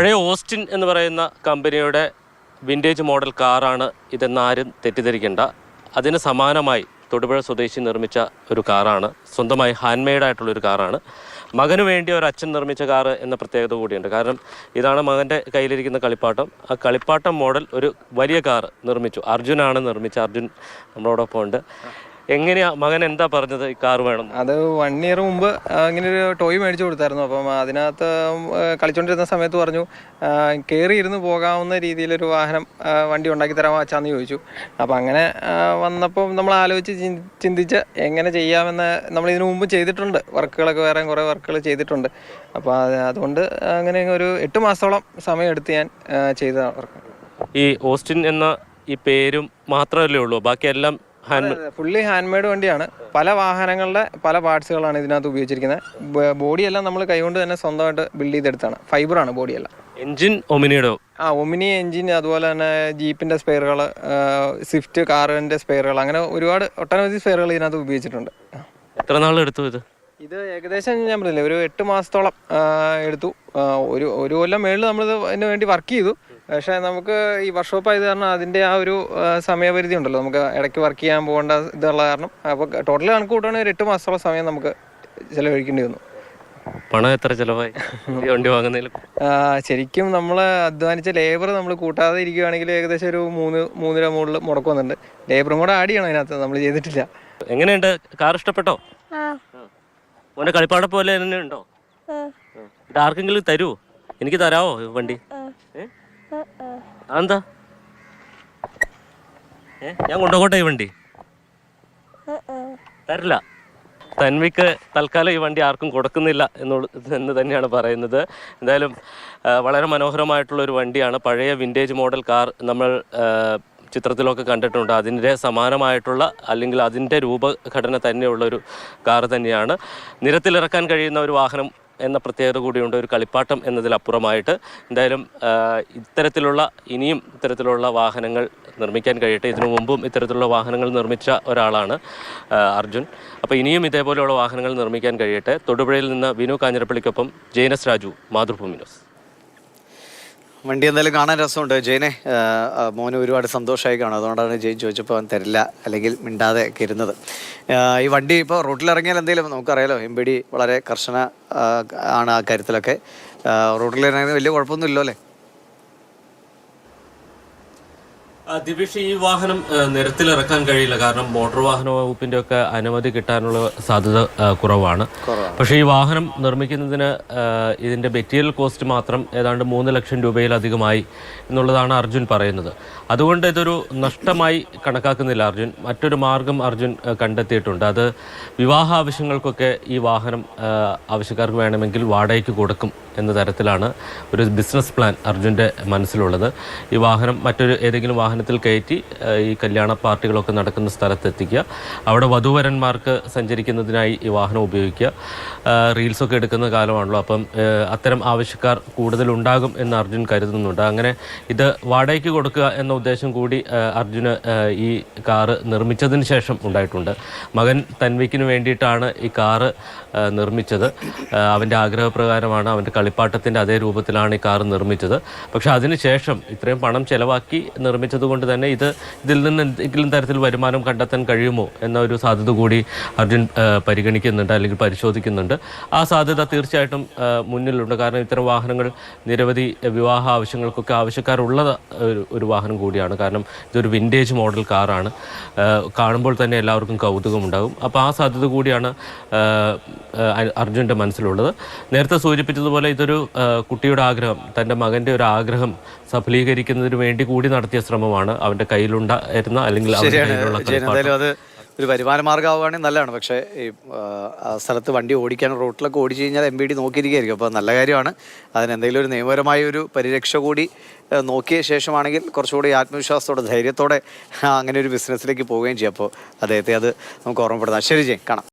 പഴയ ഓസ്റ്റിൻ എന്ന് പറയുന്ന കമ്പനിയുടെ വിന്റേജ് മോഡൽ കാറാണ് ഇതെന്ന് ആരും തെറ്റിദ്ധരിക്കേണ്ട. അതിന് സമാനമായി തൊടുപുഴ സ്വദേശി നിർമ്മിച്ച ഒരു കാറാണ്. സ്വന്തമായി ഹാൻഡ് മെയ്ഡ് ആയിട്ടുള്ള ഒരു കാറാണ്. മകനു വേണ്ടി ഒരു അച്ഛൻ നിർമ്മിച്ച കാറ് എന്ന പ്രത്യേകത കൂടിയുണ്ട്. കാരണം ഇതാണ് മകന്റെ കയ്യിലിരിക്കുന്ന കളിപ്പാട്ടം. ആ കളിപ്പാട്ടം മോഡൽ ഒരു വലിയ കാറ് നിർമ്മിച്ചു. അർജുനാണ് നിർമ്മിച്ച. അർജുൻ നമ്മളോടൊപ്പം ഉണ്ട് എങ്ങനെയാ മകൻ എന്താ പറഞ്ഞത് ഈ കാർ വേണം അത് വൺ ഇയർ മുമ്പ് ഇങ്ങനെ ഒരു ടോയ് മേടിച്ചു കൊടുത്തായിരുന്നു. അപ്പം അതിനകത്ത് കളിച്ചോണ്ടിരുന്ന സമയത്ത് പറഞ്ഞു കയറി ഇരുന്ന് പോകാവുന്ന രീതിയിലൊരു വാഹനം വണ്ടി ഉണ്ടാക്കി തരാൻ അച്ഛാന്ന് ചോദിച്ചു. അപ്പം അങ്ങനെ വന്നപ്പം വന്നപ്പോൾ നമ്മൾ ആലോചിച്ച് ചിന്തി- ചിന്തിച്ച് എങ്ങനെ ചെയ്യാമെന്ന് നമ്മൾ ഇതിനു മുമ്പ് ചെയ്തിട്ടുണ്ട്. വർക്കുകളൊക്കെ വേറെ കുറേ വർക്കുകൾ ചെയ്തിട്ടുണ്ട്. അപ്പോൾ അത് അതുകൊണ്ട് അങ്ങനെ ഒരു എട്ട് മാസത്തോളം സമയമെടുത്ത് ഞാൻ ചെയ്ത വർക്ക് ഈ ഓസ്റ്റിൻ എന്ന ഈ പേരും മാത്രമല്ലേ ഉള്ളൂ? ബാക്കിയെല്ലാം ഫുള്ളി ഹാൻഡ് മെയ്ഡ് വണ്ടിയാണ്. പല വാഹനങ്ങളുടെ പല പാർട്സുകളാണ് ഇതിനകത്ത് ഉപയോഗിച്ചിരിക്കുന്നത്. ബോഡി എല്ലാം നമ്മൾ കൈകൊണ്ട് തന്നെ സ്വന്തമായിട്ട് ബിൽഡ് ചെയ്തെടുത്താണ്. ഫൈബറാണ് ബോഡിയെല്ലാം. എഞ്ചിൻ ഒമിനിയുടെ ആ ഒമിനി എഞ്ചിൻ അതുപോലെ തന്നെ ജീപ്പിന്റെ സ്പെയറുകൾ സ്വിഫ്റ്റ് കാറിന്റെ സ്പെയറുകൾ അങ്ങനെ ഒരുപാട് ഒട്ടനവധി സ്പെയറുകൾ ഇതിനകത്ത് ഉപയോഗിച്ചിട്ടുണ്ട്. എത്ര നാൾ എടുത്തു ഇത്? ഇത് ഏകദേശം ഞാൻ പറഞ്ഞില്ലേ ഒരു എട്ട് മാസത്തോളം എടുത്തു. ഒരു ഒരു കൊല്ലം മേളിൽ നമ്മൾ ഇതിന് വേണ്ടി വർക്ക് ചെയ്തു. പക്ഷേ നമുക്ക് ഈ വർക്ക്ഷോപ്പ് ആയത് കാരണം അതിന്റെ ആ ഒരു സമയപരിധി ഉണ്ടല്ലോ. നമുക്ക് ഇടയ്ക്ക് വർക്ക് ചെയ്യാൻ പോകേണ്ട ഇതുള്ള കാരണം. അപ്പോൾ ടോട്ടൽ കണക്ക് കൂട്ടുകയാണെങ്കിൽ ഒരു എട്ട് മാസത്തോളം സമയം നമുക്ക് ചിലവഴിക്കേണ്ടി വന്നു. പണം എത്ര ചിലവായി? വണ്ടി വാങ്ങുന്നതിൽ? ശരിക്കും നമ്മൾ അധ്വാനിച്ച ലേബർ നമ്മൾ കൂട്ടാതെ ഇരിക്കുകയാണെങ്കിൽ ഏകദേശം ഒരു മൂന്ന് മൂന്നര മുകളിൽ മുടക്കം വന്നിട്ടുണ്ട്. ലേബറും കൂടെ ആഡ് ചെയ്യണം അതിനകത്ത്. നമ്മൾ ചെയ്തിട്ടില്ല. എങ്ങനെയുണ്ട്? കാർ ഇഷ്ടപ്പെട്ടോ? ആ. മോനെ കളിപ്പാട പോലെ തന്നെ ഉണ്ടോ? ഇത് ആർക്കെങ്കിലും തരുമോ എനിക്ക് തരാവോ ഈ വണ്ടി? അതെന്താ? ഞാൻ കൊണ്ടുപോകട്ടെ ഈ വണ്ടി? തരില്ല. തന്വിക്ക് തൽക്കാലം ഈ വണ്ടി ആർക്കും കൊടുക്കുന്നില്ല എന്നുള്ള എന്ന് തന്നെയാണ് പറയുന്നത്. എന്തായാലും വളരെ മനോഹരമായിട്ടുള്ള ഒരു വണ്ടിയാണ്. പഴയ വിന്റേജ് മോഡൽ കാർ നമ്മൾ ചിത്രത്തിലൊക്കെ കണ്ടിട്ടുണ്ട്. അതിന്റെ സമാനമായിട്ടുള്ള അല്ലെങ്കിൽ അതിന്റെ രൂപഘടന തന്നെയുള്ള ഒരു കാർ തന്നെയാണ്. നിരത്തിലിറക്കാൻ കഴിയുന്ന ഒരു വാഹനം എന്ന പ്രത്യേകത കൂടിയുണ്ട്. ഒരു കളിപ്പാട്ടം എന്നതിലപ്പുറമായിട്ട് എന്തായാലും ഇത്തരത്തിലുള്ള ഇനിയും ഇത്തരത്തിലുള്ള വാഹനങ്ങൾ നിർമ്മിക്കാൻ കഴിയട്ടെ. ഇതിനു മുമ്പും ഇത്തരത്തിലുള്ള വാഹനങ്ങൾ നിർമ്മിച്ച ഒരാളാണ് അർജുൻ. അപ്പോൾ ഇനിയും ഇതേപോലെയുള്ള വാഹനങ്ങൾ നിർമ്മിക്കാൻ കഴിയട്ടെ. തൊടുപുഴയിൽ നിന്ന് വിനു കാഞ്ഞിരപ്പള്ളിക്കൊപ്പം ജെയിനസ് രാജു മാതൃഭൂമി ന്യൂസ്. വണ്ടി എന്തായാലും കാണാൻ രസമുണ്ട്. ജയനെ മോനെ ഒരുപാട് സന്തോഷമായി കാണും. അതുകൊണ്ടാണ് ജയൻ ചോദിച്ചപ്പോൾ അവൻ തരില്ല അല്ലെങ്കിൽ മിണ്ടാതെ ഒക്കെ ഇരുന്നത്. ഈ വണ്ടി ഇപ്പോൾ റോട്ടിൽ ഇറങ്ങിയാൽ എന്തെങ്കിലും നമുക്കറിയാലോ എം ബി വളരെ കർശന ആണ് ആ കാര്യത്തിലൊക്കെ. റോട്ടിലിറങ്ങിയാൽ വലിയ കുഴപ്പമൊന്നും ഇല്ലല്ലോ അല്ലേ? ദിവിഷ് ഈ വാഹനം നിരത്തിലിറക്കാൻ കഴിയില്ല. കാരണം മോട്ടോർ വാഹന വകുപ്പിന്റെ ഒക്കെ അനുമതി കിട്ടാനുള്ള സാധ്യത കുറവാണ്. പക്ഷേ ഈ വാഹനം നിർമ്മിക്കുന്നതിന് ഇതിന്റെ മെറ്റീരിയൽ കോസ്റ്റ് മാത്രം ഏതാണ്ട് മൂന്ന് ലക്ഷം രൂപയിലധികമായി എന്നുള്ളതാണ് അർജുൻ പറയുന്നത്. അതുകൊണ്ട് ഇതൊരു നഷ്ടമായി കണക്കാക്കുന്നില്ല അർജുൻ. മറ്റൊരു മാർഗം അർജുൻ കണ്ടെത്തിയിട്ടുണ്ട്. അത് വിവാഹ ആവശ്യങ്ങൾക്കൊക്കെ ഈ വാഹനം ആവശ്യക്കാർക്ക് വേണമെങ്കിൽ വാടകയ്ക്ക് കൊടുക്കും. എന്ന തരത്തിലാണ് ഒരു ബിസിനസ് പ്ലാൻ അർജുന്റെ മനസ്സിലുള്ളത്. ഈ വാഹനം മറ്റൊരു ഏതെങ്കിലും വാഹനത്തിൽ കയറ്റി ഈ കല്യാണ പാർട്ടികളൊക്കെ നടക്കുന്ന സ്ഥലത്തെത്തിക്കുക. അവിടെ വധുവരന്മാർക്ക് സഞ്ചരിക്കുന്നതിനായി ഈ വാഹനം ഉപയോഗിക്കുക. റീൽസൊക്കെ എടുക്കുന്ന കാലമാണല്ലോ അപ്പം അത്തരം ആവശ്യക്കാർ കൂടുതലുണ്ടാകും എന്ന് അർജുൻ കരുതുന്നുണ്ട്. അങ്ങനെ ഇത് വാടകയ്ക്ക് കൊടുക്കുക എന്ന ഉദ്ദേശം കൂടി അർജുന് ഈ കാറ് നിർമ്മിച്ചതിന് ശേഷം ഉണ്ടായിട്ടുണ്ട്. മകൻ തൻവിക്കിന് വേണ്ടിയിട്ടാണ് ഈ കാറ് നിർമ്മിച്ചത്. അവന്റെ ആഗ്രഹപ്രകാരമാണ് അവന്റെ കളിപ്പാട്ടത്തിന്റെ അതേ രൂപത്തിലാണ് ഈ കാറ് നിർമ്മിച്ചത്. പക്ഷേ അതിനുശേഷം ഇത്രയും പണം ചെലവാക്കി നിർമ്മിച്ചതുകൊണ്ട് തന്നെ ഇത് ഇതിൽ നിന്ന് എന്തെങ്കിലും തരത്തിൽ വരുമാനം കണ്ടെത്താൻ കഴിയുമോ എന്ന ഒരു സാധ്യത കൂടി അർജുൻ പരിഗണിക്കുന്നുണ്ട് അല്ലെങ്കിൽ പരിശോധിക്കുന്നുണ്ട്. ആ സാധ്യത തീർച്ചയായിട്ടും മുന്നിലുണ്ട്. കാരണം ഇത്തരം വാഹനങ്ങൾ നിരവധി വിവാഹ ആവശ്യങ്ങൾക്കൊക്കെ ആവശ്യക്കാരുള്ള ഒരു വാഹനം കൂടിയാണ്. കാരണം ഇതൊരു വിന്റേജ് മോഡൽ കാറാണ്. കാണുമ്പോൾ തന്നെ എല്ലാവർക്കും കൗതുകമുണ്ടാകും. അപ്പോൾ ആ സാധ്യത കൂടിയാണ് അർജുന്റെ മനസ്സിലുള്ളത്. നേരത്തെ സൂചിപ്പിച്ചതുപോലെ ഇതൊരു കുട്ടിയുടെ ആഗ്രഹം തന്റെ മകന്റെ ഒരു ആഗ്രഹം സഫലീകരിക്കുന്നതിന് വേണ്ടി കൂടി നടത്തിയ ശ്രമമാണ്. അവന്റെ കയ്യിലുണ്ടായിരുന്ന അല്ലെങ്കിൽ. എന്തായാലും അത് ഒരു വരുമാന മാർഗമാവുകയാണെങ്കിൽ നല്ലതാണ്. പക്ഷേ ഈ ആ, സ്ഥലത്ത് വണ്ടി ഓടിക്കാൻ റോട്ടിലൊക്കെ ഓടിച്ചു കഴിഞ്ഞാൽ എം ബി ഡി നോക്കിയിരിക്കുകയായിരിക്കും. അപ്പോൾ നല്ല കാര്യമാണ്. അതിനെന്തെങ്കിലും ഒരു നിയമപരമായ ഒരു പരിരക്ഷ കൂടി നോക്കിയ ശേഷമാണെങ്കിൽ കുറച്ചുകൂടി ആത്മവിശ്വാസത്തോടെ ധൈര്യത്തോടെ അങ്ങനെ ഒരു ബിസിനസ്സിലേക്ക് പോവുകയും ചെയ്യും. അപ്പോൾ അദ്ദേഹത്തെ അത് നമുക്ക് ഓർമ്മപ്പെടുത്താം. ശരി ജയ് കാണാം.